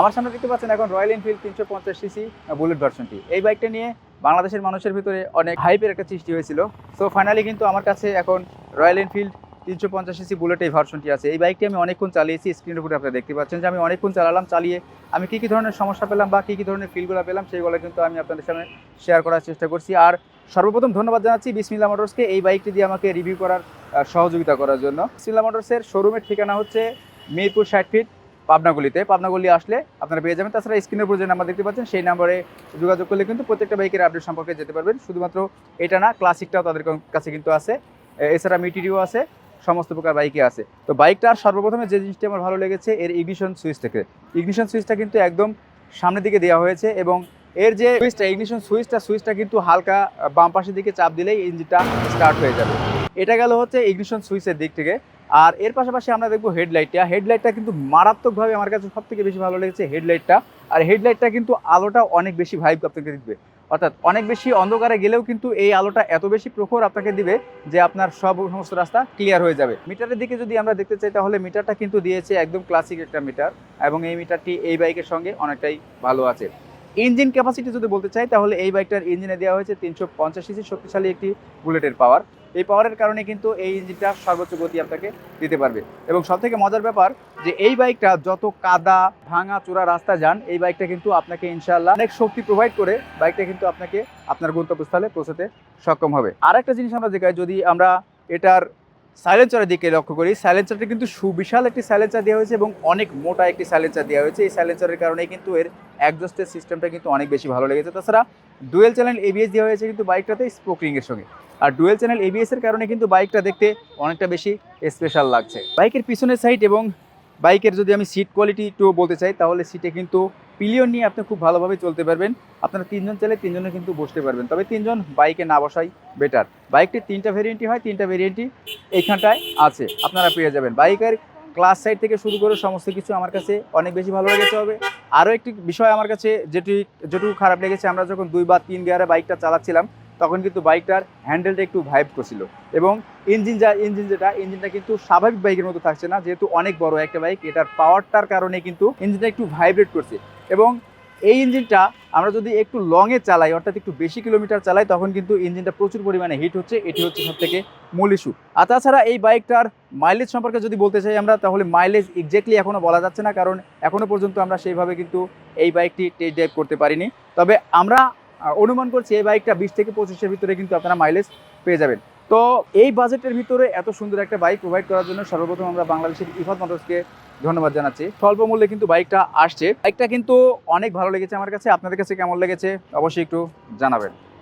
আমার সামনে দেখতে পাচ্ছেন এখন রয়্যাল এনফিল্ড তিনশো পঞ্চাশ সিসি বুলেট ভার্সনটি এই বাইকটা নিয়ে বাংলাদেশের মানুষের ভিতরে অনেক হাইপের একটা সৃষ্টি হয়েছিল। সো ফাইনালি কিন্তু আমার কাছে এখন রয়্যাল এনফিল্ড তিনশো পঞ্চাশ সিসি বুলেট এই ভার্সনটি আছে। এই বাইকটি আমি অনেকক্ষণ চালিয়েছি স্ক্রিনের উপরে আপনারা দেখতে পাচ্ছেন যে আমি অনেকক্ষণ চালালাম, চালিয়ে আমি কী কী ধরনের সমস্যা পেলাম বা কী কী ধরনের ফিলগুলো পেলাম সেইগুলো কিন্তু আমি আপনাদের সামনে শেয়ার করার চেষ্টা করছি। আর সর্বপ্রথম ধন্যবাদ জানাচ্ছি বিসমিল্লা মোটরসকে এই বাইকটি দিয়ে আমাকে রিভিউ করার সহযোগিতা করার জন্য। বিসমিল্লা মোটরসের শোরুমের ঠিকানা হচ্ছে মিরপুর ষাট ফিট পাবনাগুলিতে। পাবনাগুলি আসলে আপনারা পেয়ে যাবেন। তাছাড়া স্ক্রিনের উপর যে নাম্বার দেখতে পাচ্ছেন, সেই নাম্বারে যোগাযোগ করলে কিন্তু প্রত্যেকটা বাইকের আপডেট সম্পর্কে যেতে পারবেন। শুধুমাত্র এটা না ক্লাসিকটাও তাদের কাছে কিন্তু আছে। এছাড়া মিটিরিও আছে, সমস্ত প্রকার বাইকে আছে। তো বাইকটার সর্বপ্রথমে যে জিনিসটি আমার ভালো লেগেছে, এর ইগনিশন সুইচ থেকে। ইগনিশন সুইচটা কিন্তু একদম সামনের দিকে দেওয়া হয়েছে এবং এর যে সুইচটা ইগনিশন সুইচটা সুইচটা কিন্তু হালকা বাম পাশের দিকে চাপ দিলেই ইঞ্জিনটা স্টার্ট হয়ে যাবে। এটা গেল হচ্ছে ইগনিশন সুইচের দিক থেকে। আর এর পাশাপাশি আমরা দেখব হেডলাইটটা। হেডলাইটটা কিন্তু মারাত্মকভাবে আমার কাছে সব থেকে বেশি ভালো লেগেছে হেডলাইটটা। আর হেডলাইটটা কিন্তু আলোটা অনেক বেশি ভাইব আপনাকে দিবে। অর্থাৎ অনেক বেশি অন্ধকারে গেলেও কিন্তু এই আলোটা এত বেশি প্রখর আপনাকে দিবে যে আপনার সব সমস্ত রাস্তা ক্লিয়ার হয়ে যাবে। মিটারের দিকে যদি আমরা দেখতে চাই, তাহলে মিটারটা কিন্তু দিয়েছে একদম ক্লাসিক একটা মিটার এবং এই মিটারটি এই বাইকের সঙ্গে অনেকটাই ভালো আছে। ইঞ্জিন ক্যাপাসিটি যদি বলতে চাই, তাহলে এই বাইকটার ইঞ্জিনে দেওয়া হয়েছে তিনশো পঞ্চাশ শক্তিশালী একটি বুলেটের পাওয়ার এই পাওয়ারের কারণে কিন্তু এই ইঞ্জিনটা সর্বোচ্চ গতি আপনাকে দিতে পারবে। এবং সব থেকে মজার ব্যাপার যে এই বাইকটা যত কাদা, ভাঙা চূড়া রাস্তা যান, এই বাইকটা কিন্তু আপনাকে ইনশাল্লাহ অনেক শক্তি প্রোভাইড করে বাইকটা কিন্তু আপনাকে আপনার গন্তব্যস্থলে পৌঁছাতে সক্ষম হবে। আর একটা জিনিস আমরা দেখাই, যদি আমরা এটার সাইলেন্সারের দিকে লক্ষ্য করি সাইলেন্সারটা কিন্তু সুবিশাল একটি সাইলেন্সার দেওয়া হয়েছে এবং অনেক মোটা একটি সাইলেন্সার দেওয়া হয়েছে। এই সাইলেন্সারের কারণে কিন্তু এর অ্যাডজাস্টের সিস্টেমটা কিন্তু অনেক বেশি ভালো লেগেছে। তাছাড়া ডুয়েল চ্যানেল এবিএস দেওয়া হয়েছে কিন্তু বাইকটাতে স্পোকিংয়ের সঙ্গে। আর ডুয়েল চ্যানেল এবিএস এর কারণে কিন্তু বাইকটা দেখতে অনেকটা বেশি স্পেশাল লাগছে। বাইকের পিছনের সাইড এবং বাইকের যদি আমি সিট কোয়ালিটি একটু বলতে চাই, তাহলে সিটে কিন্তু পিলিয়ন নিয়ে আপনি খুব ভালোভাবে চলতে পারবেন। আপনারা তিনজন চাইলে তিনজনে কিন্তু বসতে পারবেন। তবে তিনজন বাইকে না বসাই বেটার বাইকটির তিনটা ভেরিয়েন্টই হয়, তিনটা ভেরিয়েন্টই এইখানটায় আছে। আপনারা পেয়ে যাবেন। বাইকের ক্লাস সাইড থেকে শুরু করে সমস্ত কিছু আমার কাছে অনেক বেশি ভালো লেগেছে হবে। আরও একটি বিষয় আমার কাছে যেটি, যেটুকু খারাপ লেগেছে, আমরা যখন দুই বা তিন গিয়ারে বাইকটা চালাচ্ছিলাম তখন কিন্তু বাইকটার হ্যান্ডেলটা একটু ভাইব করছিল। এবং ইঞ্জিন যা ইঞ্জিন যেটা ইঞ্জিনটা কিন্তু স্বাভাবিক বাইকের মতো থাকছে না, যেহেতু অনেক বড় একটা বাইক, এটার পাওয়ারটার কারণে কিন্তু ইঞ্জিনটা একটু ভাইব্রেট করছে। এবং এই ইঞ্জিনটা আমরা যদি একটু লংয়ে চালাই, অর্থাৎ একটু বেশি কিলোমিটার চালাই, তখন কিন্তু ইঞ্জিনটা প্রচুর পরিমাণে হিট হচ্ছে, এটি হচ্ছে সব থেকে মূল ইস্যু আর তাছাড়া এই বাইকটার মাইলেজ সম্পর্কে যদি বলতে চাই আমরা, তাহলে মাইলেজ এক্স্যাক্টলি এখনও বলা যাচ্ছে না, কারণ এখনও পর্যন্ত আমরা সেইভাবে কিন্তু এই বাইকটি টেস্ট ড্রাইভ করতে পারিনি। তবে আমরা অনুমান করছি এই বাইকটা বিশ থেকে পঁচিশের ভিতরে কিন্তু আপনারা মাইলেজ পেয়ে যাবেন। তো এই বাজেটের ভিতরে এত সুন্দর একটা বাইক প্রোভাইড করার জন্য সর্বপ্রথম আমরা বাংলাদেশের ইফাত মোটরসকে ধন্যবাদ জানাচ্ছি। স্বল্প মূল্যে কিন্তু বাইকটা আসছে। বাইকটা কিন্তু অনেক ভালো লেগেছে আমার কাছে। আপনাদের কাছে কেমন লেগেছে? অবশ্যই একটু জানাবেন।